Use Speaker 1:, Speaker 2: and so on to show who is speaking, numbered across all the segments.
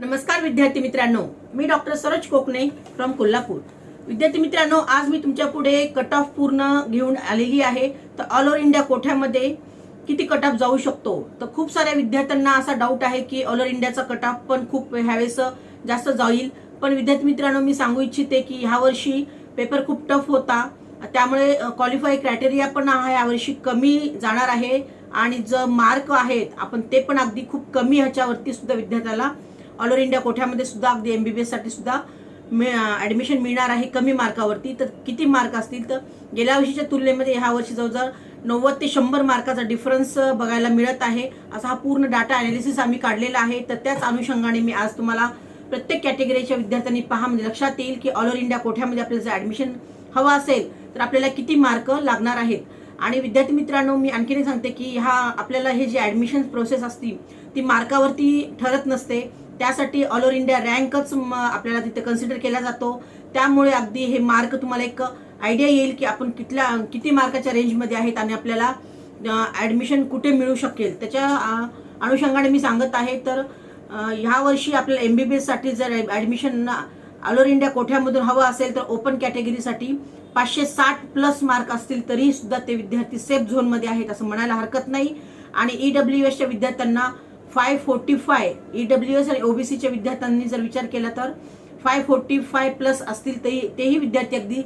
Speaker 1: नमस्कार विद्यार्थी मित्रांनो. मी डॉक्टर सरोज कोकणे फ्रॉम कोल्हापूर. विद्यार्थी मित्रांनो आज मी तुमच्यापुढे कट ऑफ पूर्ण घेऊन आलेली आहे. तर ऑल ओव्हर इंडिया कोठ्यामध्ये किती कट ऑफ जाऊ शकतो? तर खूप साऱ्या विद्यार्थ्यांना असा डाऊट आहे की ऑल ओव्हर इंडियाचा कट ऑफ पण खूप ह्यावेळेस जास्त जाईल. पण विद्यार्थी मित्रांनो मी सांगू इच्छिते की ह्या वर्षी पेपर खूप टफ होता. त्यामुळे क्वालिफाय क्रायटेरिया पण हा यावर्षी कमी जाणार आहे. आणि जो मार्क आहेत आपण ते पण अगदी खूप कमी ह्याच्यावरती सुद्धा विद्यार्थ्याला ऑल ओव्हर इंडिया कोठ्यामध्ये सुद्धा अगदी एम बी बी एससाठी सुद्धा ऍडमिशन मिळणार आहे कमी मार्कावरती. तर किती मार्क असतील तर गेल्या वर्षीच्या तुलनेमध्ये ह्या वर्षी जवळजवळ नव्वद ते शंभर मार्काचा डिफरन्स बघायला मिळत आहे. असा हा पूर्ण डाटा ॲनालिसिस आम्ही काढलेला आहे. तर त्याच अनुषंगाने मी आज तुम्हाला प्रत्येक कॅटेगरीच्या विद्यार्थ्यांनी पहा म्हणजे लक्षात येईल की ऑल ओव्हर इंडिया कोठ्यामध्ये आपल्याला जर ॲडमिशन हवं असेल तर आपल्याला किती मार्क लागणार आहेत. आणि विद्यार्थी मित्रांनो मी आणखीन सांगते की हा आपल्याला हे जे ॲडमिशन प्रोसेस असती ती मार्कावरती ठरत नसते. त्यासाठी ऑल ओव्हर इंडिया रँकच आपल्याला तिथे कन्सिडर केला जातो. त्यामुळे अगदी हे मार्क तुम्हाला एक आयडिया येईल की आपण कितल्या किती मार्काच्या रेंजमध्ये आहेत आणि आपल्याला ॲडमिशन कुठे मिळू शकेल. त्याच्या अनुषंगाने मी सांगत आहे तर ह्या वर्षी आपल्याला बी एससाठी जर ॲडमिशन ऑल ओव्हर इंडिया कोठ्यामधून हवं असेल तर ओपन कॅटेगरीसाठी पाचशे साठ प्लस मार्क असतील तरी सुद्धा ते विद्यार्थी सेफ झोनमध्ये आहेत असं म्हणायला हरकत नाही. आणि ई डब्ल्यू एसच्या विद्यार्थ्यांना five forty five E W S आणि ओबीसीच्या विद्यार्थ्यांनी जर विचार केला तर फाय फोर्टी फाय प्लस असतील तेही तेही विद्यार्थी अगदी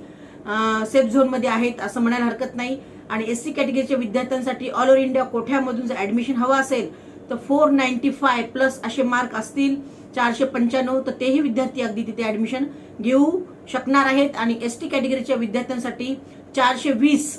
Speaker 1: सेफ झोनमध्ये आहेत असं म्हणायला हरकत नाही. आणि एस सी कॅटेगरीच्या विद्यार्थ्यांसाठी ऑल ओव्हर इंडिया कोठ्यामधून जर ॲडमिशन हवं असेल तर फोर नाईन्टी फाय प्लस असे मार्क असतील चारशे पंच्याण्णव तर तेही विद्यार्थी अगदी तिथे ॲडमिशन घेऊ शकणार आहेत. आणि एस टी कॅटेगरीच्या विद्यार्थ्यांसाठी चारशे वीस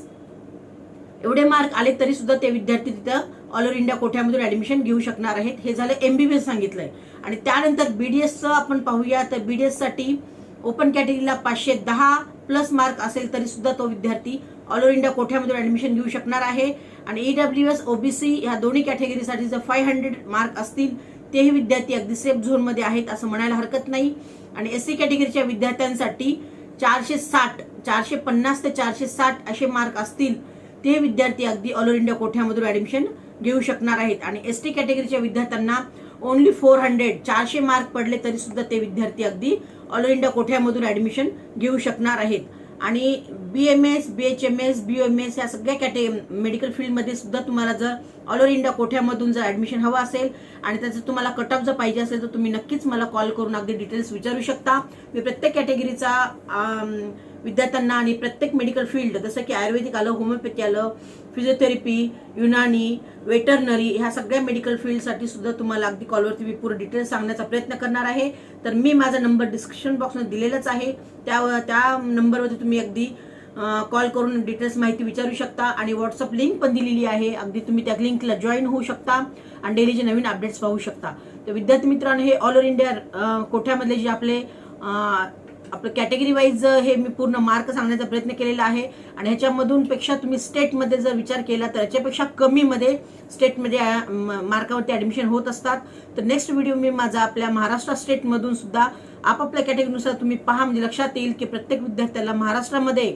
Speaker 1: एवढे मार्क आले तरी सुद्धा ते विद्यार्थी तिथं ऑल ओव्हर इंडिया कोठ्यामधून ऍडमिशन घेऊ शकणार आहेत? हे झालं एम बी बी एस सांगितलं सांगितलंय. आणि त्यानंतर बी डी एसचं आपण पाहूया. तर बी डी एससाठी ओपन कॅटेगरीला पाचशे दहा प्लस मार्क असेल तरी सुद्धा तो विद्यार्थी ऑल ओव्हर इंडिया कोठ्यामधून ऍडमिशन घेऊ शकणार आहे. आणि ईडब्ल्यू एस ओबीसी ह्या दोन्ही कॅटेगरीसाठी जर फाय हंड्रेड मार्क असतील तेही विद्यार्थी अगदी सेफ झोनमध्ये आहेत असं म्हणायला हरकत नाही. आणि एस सी कॅटेगरीच्या विद्यार्थ्यांसाठी चारशे साठ चारशे पन्नास ते चारशे साठ असे मार्क असतील ते विद्यार्थी अगदी ऑल ओव्हर इंडिया कोठ्यामधून ऍडमिशन घेऊ शकणार आहेत. आणि एस टी कॅटेगरीच्या विद्यार्थ्यांना ओनली फोर हंड्रेड चारशे मार्क पडले तरी सुद्धा ते विद्यार्थी अगदी ऑल इंडिया कोठ्यामधून ॲडमिशन घेऊ शकणार आहेत. आणि B M S B H M S B M S या सगळ्या कॅटे मेडिकल फील्डमध्ये सुद्धा तुम्हाला जर ऑल ओव्हर इंडिया कोठ्यामधून जर ऍडमिशन हवं असेल आणि त्याचं तुम्हाला कट ऑफ जर पाहिजे असेल तर तुम्ही नक्कीच मला कॉल करून अगदी डिटेल्स विचारू शकता. मी प्रत्येक कॅटेगरीचा विद्यार्थ्यांना आणि प्रत्येक मेडिकल फील्ड जसं की आयुर्वेदिक आलं होमिओपॅथी आलं फिजिओथेरपी युनानी वेटरनरी ह्या सगळ्या मेडिकल फील्डसाठी सुद्धा तुम्हाला अगदी कॉलवरती मी पूर्ण डिटेल्स सांगण्याचा प्रयत्न करणार आहे. तर मी माझा नंबर डिस्क्रिप्शन बॉक्समध्ये दिलेलाच आहे. त्या त्या नंबरवरती तुम्ही अगदी कॉल करून डिटेल्स माहिती विचारू शकता आणि व्हॉट्सअप लिंक पण दिलेली आहे. अगदी तुम्ही त्या लिंकला जॉईन होऊ शकता आणि डेलीचे नवीन अपडेट्स पाहू शकता. तर विद्यार्थी मित्रांनो हे ऑल ओव्हर इंडिया कोठ्यामधले जे आपले आपलं कॅटेगरी वाईज हे मी पूर्ण मार्क सांगण्याचा प्रयत्न केलेला आहे. आणि ह्याच्यामधून पेक्षा तुम्ही स्टेटमध्ये जर विचार केला तर याच्यापेक्षा कमीमध्ये स्टेटमध्ये मार्कावरती ॲडमिशन होत असतात. तर नेक्स्ट व्हिडिओ मी माझा आपल्या महाराष्ट्र स्टेटमधून सुद्धा आपापल्या कॅटेगरीनुसार तुम्ही पहा. म्हणजे लक्षात येईल की प्रत्येक विद्यार्थ्याला महाराष्ट्रामध्ये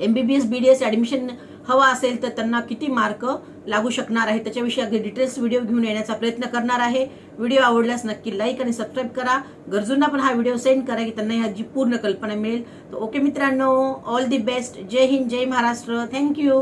Speaker 1: M B B S B D S admission हवा असेल तर त्यांना किती मार्क लागू शकणार आहे? त्याच्याविषयी अगदी डिटेल्स व्हिडिओ घेऊन येण्याचा प्रयत्न करणार आहे. व्हिडिओ आवडल्यास नक्की लाईक आणि सबस्क्राईब करा. गरजूंना पण हा व्हिडिओ सेंड करा की त्यांना ह्याची पूर्ण कल्पना मिळेल. तर ओके मित्रांनो ऑल दी बेस्ट जय हिंद जय महाराष्ट्र. Thank you